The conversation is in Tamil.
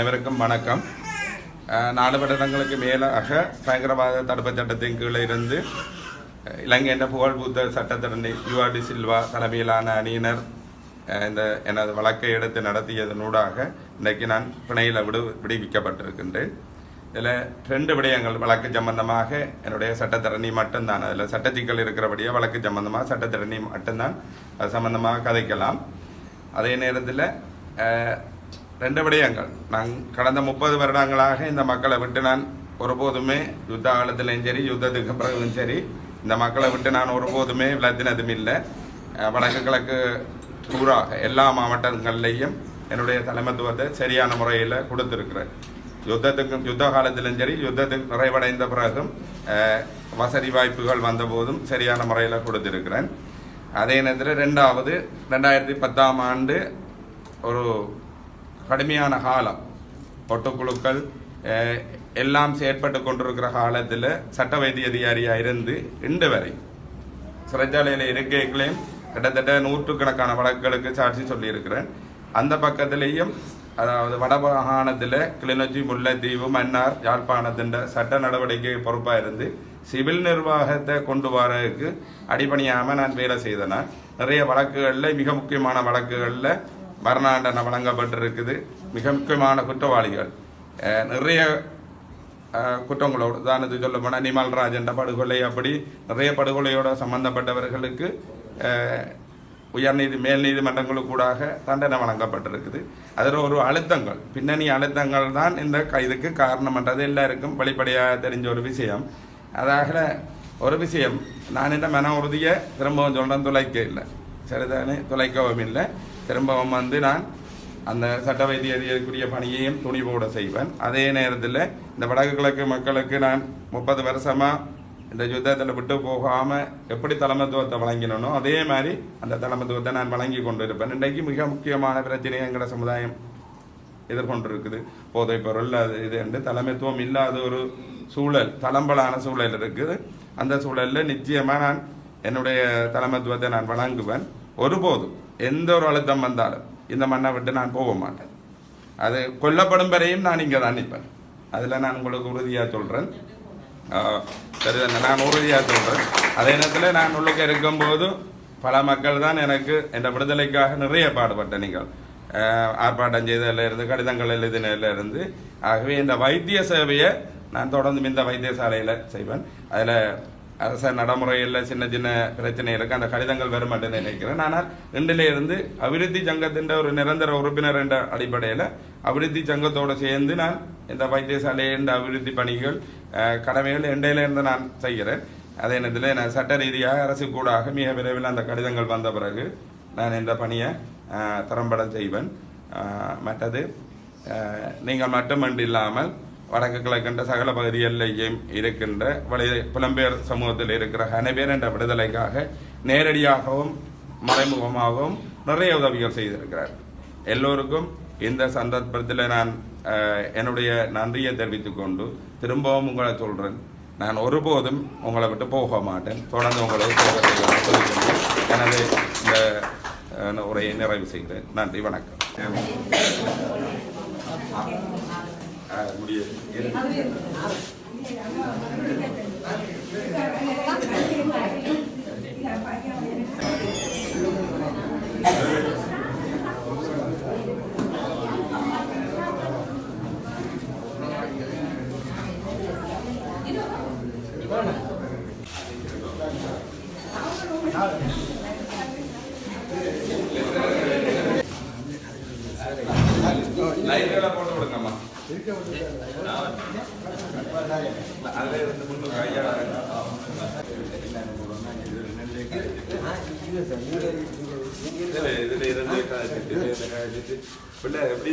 அனைவருக்கும் வணக்கம். நாலு வருடங்களுக்கு மேலாக பயங்கரவாத தடுப்பு சட்டத்தின் கீழே இருந்து இலங்கையின் புகழ்பூத்த சட்டத்தரணி யுஆர்டி சில்வா தலைமையிலான அணியினர் இந்த எனது வழக்கை எடுத்து நடத்தியதனூடாக இன்றைக்கு நான் பிணையில் விடு விடுவிக்கப்பட்டிருக்கின்றேன். இதில் ரெண்டு விடயங்கள் வழக்கு சம்பந்தமாக என்னுடைய சட்டத்தரணி மட்டும்தான். அதில் சட்டச்சிக்கல் இருக்கிறபடியே வழக்கு சம்பந்தமாக சட்டத்தரணி மட்டும்தான். அது சம்பந்தமாக கதைக்கலாம். அதே நேரத்தில் ரெண்டு விடயங்கள் நான் கடந்த முப்பது வருடங்களாக இந்த மக்களை விட்டு நான் ஒருபோதுமே யுத்த காலத்திலையும் சரி யுத்தத்துக்கு பிறகும் சரி இந்த மக்களை விட்டு நான் ஒருபோதுமே விளத்தினதும் இல்லை. வடக்கு கிழக்கு டூராக எல்லா மாவட்டங்கள்லேயும் என்னுடைய தலைமத்துவத்தை சரியான முறையில் கொடுத்துருக்குறேன். யுத்தத்துக்கும் யுத்த காலத்திலும் சரி யுத்தத்துக்கு நிறைவடைந்த பிறகும் வசதி வாய்ப்புகள் வந்தபோதும் சரியான முறையில் கொடுத்துருக்குறேன். அதே நேரத்தில் ரெண்டாவது ரெண்டாயிரத்தி பத்தாம் ஆண்டு ஒரு கடுமையான காலம். பொட்டுக்குழுக்கள் எல்லாம் செயற்பட்டு கொண்டிருக்கிற காலத்தில் சட்ட வைத்திய அதிகாரியாக இருந்து இன்று வரை சிறைச்சாலையில் இருக்கைகளையும் கிட்டத்தட்ட நூற்றுக்கணக்கான வழக்குகளுக்கு சாட்சி சொல்லியிருக்கிறேன். அந்த பக்கத்திலேயும் அதாவது வடமாகாணத்தில் கிளிநொச்சி முல்லைத்தீவு மன்னார் யாழ்ப்பாணத்தின் சட்ட நடவடிக்கை பொறுப்பாக இருந்து சிவில் நிர்வாகத்தை கொண்டு வரதுக்கு அடிபணியாமல் நான் வேலை செய்தேன். நிறைய வழக்குகளில் மிக முக்கியமான வழக்குகளில் மரணாண்டனை வழங்கப்பட்டிருக்குது. மிக முக்கியமான குற்றவாளிகள். நிறைய குற்றங்களோடு உதாரணத்துக்கு சொல்ல போனால் நிமல்ராஜன்ற படுகொலை அப்படி நிறைய படுகொலையோட சம்பந்தப்பட்டவர்களுக்கு உயர்நீதி மேல் நீதிமன்றங்களுக்கூடாக தண்டனை வழங்கப்பட்டிருக்குது. அதில் ஒரு அழுத்தங்கள். பின்னணி அழுத்தங்கள் தான் இந்த கைதுக்கு காரணம்ன்றது எல்லாருக்கும் வெளிப்படையாக தெரிஞ்ச ஒரு விஷயம். அதாக ஒரு விஷயம். நான் இந்த மன உறுதியை திரும்பவும் சொல்கிறேன் துளைக்க இல்லை. சரிதானே? துளைக்கவும் இல்லை. திரும்பவும் வந்து நான் அந்த சட்ட வைத்திய அதிகாரிக்குரிய பணியையும் துணிவோடு செய்வேன். அதே நேரத்தில் இந்த வடக்கு கிழக்கு மக்களுக்கு நான் முப்பது வருஷமாக இந்த யுத்தத்தில் விட்டு போகாமல் எப்படி தலைமைத்துவத்தை வழங்கினோ அதே மாதிரி அந்த தலைமைத்துவத்தை நான் வழங்கி கொண்டு இருப்பேன் இன்றைக்கு மிக முக்கியமான பிரச்சனை எங்களோட சமுதாயம் எதிர்கொண்டிருக்குது. போதை பொருள் அது இது என்று தலைமைத்துவம் இல்லாத ஒரு சூழல் தளம்பலான சூழல் இருக்குது. அந்த சூழலில் நிச்சயமாக நான் என்னுடைய தலைமைத்துவத்தை நான் வழங்குவேன். ஒருபோதும் எந்த ஒரு அழுத்தம் வந்தாலும் இந்த மண்ணை விட்டு நான் போக மாட்டேன். அது கொல்லப்படும் வரையும் நான் இங்கே தான் நிற்பேன். அதில் நான் உங்களுக்கு உறுதியாக சொல்கிறேன் சரி நான் உறுதியாக சொல்கிறேன் அதே நேரத்தில் நான் உள்ளுக்கு இருக்கும்போது பல மக்கள் தான் எனக்கு இந்த விடுதலைக்காக நிறைய பாடுபட்ட நீங்கள். ஆர்ப்பாட்டம் செய்ததில் இருந்து கடிதங்கள் எழுதினதுல இருந்து. ஆகவே இந்த வைத்திய சேவையை நான் தொடர்ந்து இந்த வைத்தியசாலையில் செய்வேன். அதில் அரச நடைமுறையில் சின்ன சின்ன பிரச்சனை இருக்கு. அந்த கடிதங்கள் வரும் நினைக்கிறேன். ஆனால் இன்றிலே இருந்து அபிவிருத்தி சங்கத்தின் ஒரு நிரந்தர உறுப்பினர் என்ற அடிப்படையில் அபிவிருத்தி சங்கத்தோடு சேர்ந்து நான் இந்த வைத்தியசாலையின் அபிவிருத்தி பணிகள் கடமைகள் இண்டையிலிருந்து நான் செய்கிறேன். அதே நேரத்தில் நான் சட்ட ரீதியாக அரசு கூடாக மிக விரைவில் அந்த கடிதங்கள் வந்த பிறகு நான் இந்த பணியை திறம்பட செய்வேன். மற்றது நீங்கள் மட்டுமன்று இல்லாமல் வடக்கு கிழக்கின்ற சகல பகுதிகளிலேயும் இருக்கின்ற வலை புலம்பெயர் சமூகத்தில் இருக்கிற அனைவர் என்ற விடுதலைக்காக நேரடியாகவும் மறைமுகமாகவும் நிறைய உதவிகள் செய்திருக்கிறார். எல்லோருக்கும் இந்த சந்தர்ப்பத்தில் நான் என்னுடைய நன்றியை தெரிவித்துக் கொண்டு திரும்பவும் உங்களை சொல்கிறேன் நான் ஒருபோதும் உங்களை விட்டு போக மாட்டேன். தொடர்ந்து உங்களை எனவே இந்த உரையை நிறைவு செய்கிறேன். நன்றி வணக்கம். அஹ், முடியாது. லைட்களை இதுல இதுல இருந்து காய்ச்சிட்டு, இதுல காய்ச்சிட்டு. பிள்ளை எப்படி